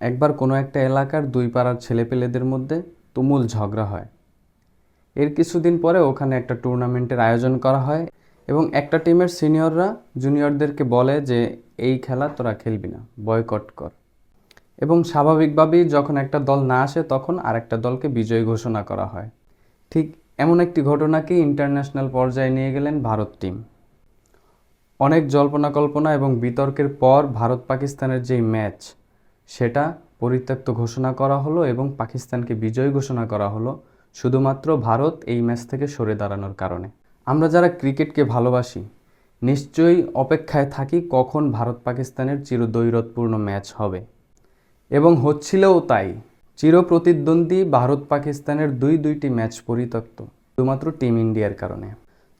একবার কোনো একটা এলাকার দুই পাড়ার ছেলেপেলেদের মধ্যে তুমুল ঝগড়া হয়। এর কিছুদিন পরে ওখানে একটা টুর্নামেন্টের আয়োজন করা হয় এবং একটা টিমের সিনিয়ররা জুনিয়রদেরকে বলে যে, এই খেলা তোরা খেলবি না, বয়কট কর। এবং স্বাভাবিকভাবেই যখন একটা দল না আসে তখন আরেকটা দলকে বিজয়ী ঘোষণা করা হয়। ঠিক এমন একটি ঘটনাকেই ইন্টারন্যাশনাল পর্যায়ে নিয়ে গেলেন ভারত টিম। অনেক জল্পনা কল্পনা এবং বিতর্কের পর ভারত পাকিস্তানের যেই ম্যাচ সেটা পরিত্যক্ত ঘোষণা করা হলো এবং পাকিস্তানকে বিজয়ী ঘোষণা করা হলো শুধুমাত্র ভারত এই ম্যাচ থেকে সরে দাঁড়ানোর কারণে। আমরা যারা ক্রিকেটকে ভালোবাসি, নিশ্চয়ই অপেক্ষায় থাকি কখন ভারত পাকিস্তানের চিরদৈরতপূর্ণ ম্যাচ হবে। এবং হচ্ছিলও তাই, চিরপ্রতিদ্বন্দ্বী ভারত পাকিস্তানের দুই দুইটি ম্যাচ পরিত্যক্ত, শুধুমাত্র টিম ইন্ডিয়ার কারণে।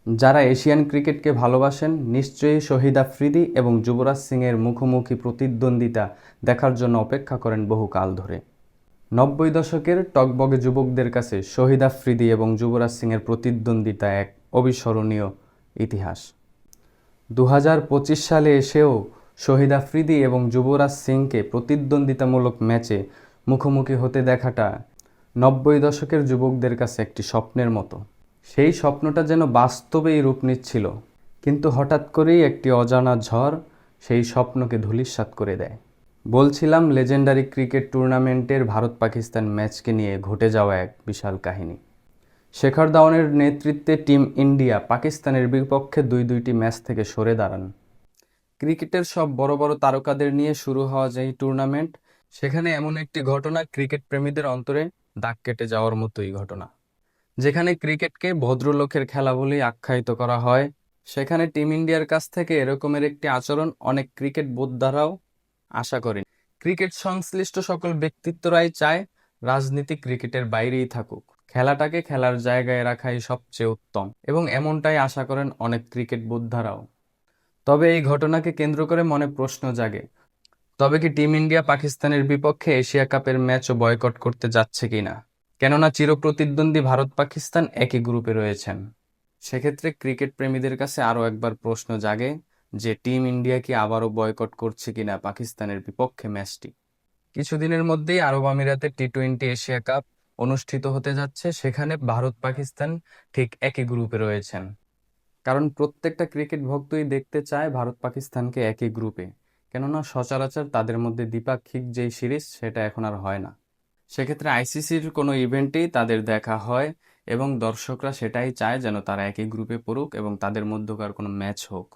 যারা এশিয়ান ক্রিকেটকে ভালোবাসেন, নিশ্চয়ই শহীদ আফ্রিদি এবং যুবরাজ সিংয়ের মুখোমুখি প্রতিদ্বন্দ্বিতা দেখার জন্য অপেক্ষা করেন বহুকাল ধরে। নব্বই দশকের টকবগে যুবকদের কাছে শহীদ আফ্রিদি এবং যুবরাজ সিংয়ের প্রতিদ্বন্দ্বিতা এক অবিস্মরণীয় ইতিহাস। দু হাজার পঁচিশ সালে এসেও শহীদ আফ্রিদি এবং যুবরাজ সিংকে প্রতিদ্বন্দ্বিতামূলক ম্যাচে মুখোমুখি হতে দেখাটা নব্বই দশকের যুবকদের কাছে একটি স্বপ্নের মতো। সেই স্বপ্নটা যেন বাস্তবেই রূপ নিচ্ছিল, কিন্তু হঠাৎ করেই একটি অজানা ঝড় সেই স্বপ্নকে ধূলিসাৎ করে দেয়। বলছিলাম লেজেন্ডারি ক্রিকেট টুর্নামেন্টের ভারত পাকিস্তান ম্যাচকে নিয়ে ঘটে যাওয়া এক বিশাল কাহিনী। শেখর ধাওয়ানের নেতৃত্বে টিম ইন্ডিয়া পাকিস্তানের বিপক্ষে দুই দুইটি ম্যাচ থেকে সরে দাঁড়ান। ক্রিকেটের সব বড় বড় তারকাদের নিয়ে শুরু হওয়া যে টুর্নামেন্ট, সেখানে এমন একটি ঘটনা ক্রিকেট প্রেমীদের অন্তরে দাগ কেটে যাওয়ার মতোই ঘটনা। যেখানে ক্রিকেটকে ভদ্রলোকের খেলা বলেই আখ্যায়িত করা হয়, সেখানে টিম ইন্ডিয়ার কাছ থেকে এরকমের একটি আচরণ অনেক ক্রিকেট বোদ্ধারাও আশা করেন। ক্রিকেট সংশ্লিষ্ট সকল ব্যক্তিত্বরাই চায় রাজনীতি ক্রিকেটের বাইরেই থাকুক। খেলাটাকে খেলার জায়গায় রাখাই সবচেয়ে উত্তম, এবং এমনটাই আশা করেন অনেক ক্রিকেট বোদ্ধারাও। তবে এই ঘটনাকে কেন্দ্র করে মনে প্রশ্ন জাগে, তবে কি টিম ইন্ডিয়া পাকিস্তানের বিপক্ষে এশিয়া কাপের ম্যাচও বয়কট করতে যাচ্ছে কিনা? কেননা চিরপ্রতিদ্বন্দ্বী ভারত পাকিস্তান একই গ্রুপে রয়েছেন। সেক্ষেত্রে ক্রিকেট প্রেমীদের কাছে আরও একবার প্রশ্ন জাগে যে টিম ইন্ডিয়া কি আবারও বয়কট করছে কিনা পাকিস্তানের বিপক্ষে ম্যাচটি। কিছুদিনের মধ্যেই আরব আমিরাতে টি টোয়েন্টি এশিয়া কাপ অনুষ্ঠিত হতে যাচ্ছে, সেখানে ভারত পাকিস্তান ঠিক একই গ্রুপে রয়েছেন। কারণ প্রত্যেকটা ক্রিকেট ভক্তই দেখতে চায় ভারত পাকিস্তানকে একই গ্রুপে। কেননা সচরাচর তাদের মধ্যে দ্বিপাক্ষিক যেই সিরিজ, সেটা এখন আর হয় না। সেক্ষেত্রে আইসিসির কোনো ইভেন্টেই তাদের দেখা হয় এবং দর্শকরা সেটাই চায় যেন তারা একই গ্রুপে পড়ুক এবং তাদের মধ্যকার কোনো ম্যাচ হোক।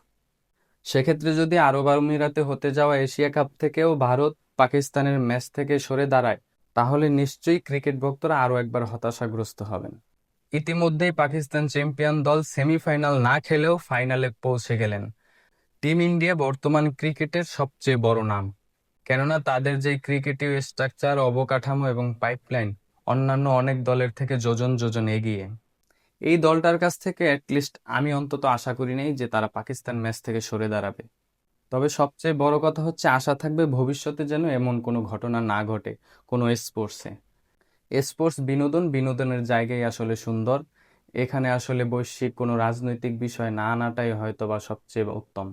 সেক্ষেত্রে যদি আরব আমিরাতে হতে যাওয়া এশিয়া কাপ থেকেও ভারত পাকিস্তানের ম্যাচ থেকে সরে দাঁড়ায়, তাহলে নিশ্চয়ই ক্রিকেট ভক্তরা আরও একবার হতাশাগ্রস্ত হবেন। ইতিমধ্যেই পাকিস্তান চ্যাম্পিয়ন দল সেমিফাইনাল না খেলেও ফাইনালে পৌঁছে গেলেন। টিম ইন্ডিয়া বর্তমান ক্রিকেটের সবচেয়ে বড় নাম। কেননা তাদের যে ক্রিকেটীয় স্ট্রাকচার অবকাঠামো এবং পাইপলাইন অন্যান্য অনেক দলের থেকে যোজন যোজন এগিয়ে। এই দলটার কাছ থেকে অ্যাটলিস্ট আমি অন্তত আশা করি নাই যে তারা পাকিস্তান ম্যাচ থেকে সরে দাঁড়াবে। তবে সবচেয়ে বড় কথা হচ্ছে, আশা থাকবে ভবিষ্যতে যেন এমন কোনো ঘটনা না ঘটে কোনো স্পোর্টসে স্পোর্টস বিনোদন, বিনোদনের জায়গায় আসলে সুন্দর। এখানে আসলে বৈশ্বিক কোনো রাজনৈতিক বিষয় না আনাটাই হয়তো বা সবচেয়ে উত্তম।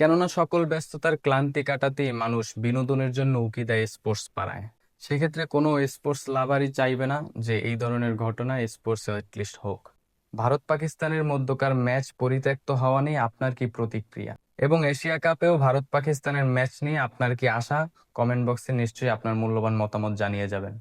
কেননা সকল ব্যস্ততার ক্লান্তি কাটাতেই মানুষ বিনোদনের জন্য উকি দেয় স্পোর্টস পাড়ায়। সেক্ষেত্রে কোনো স্পোর্টস লাভারই চাইবে না যে এই ধরনের ঘটনা স্পোর্টসে অ্যাটলিস্ট হোক। ভারত পাকিস্তানের মধ্যকার ম্যাচ পরিত্যক্ত হওয়া নিয়ে আপনার কি প্রতিক্রিয়া? এবং এশিয়া কাপেও ভারত পাকিস্তানের ম্যাচ নিয়ে আপনার কি আশা? কমেন্ট বক্সে নিশ্চয়ই আপনার মূল্যবান মতামত জানিয়ে যাবেন।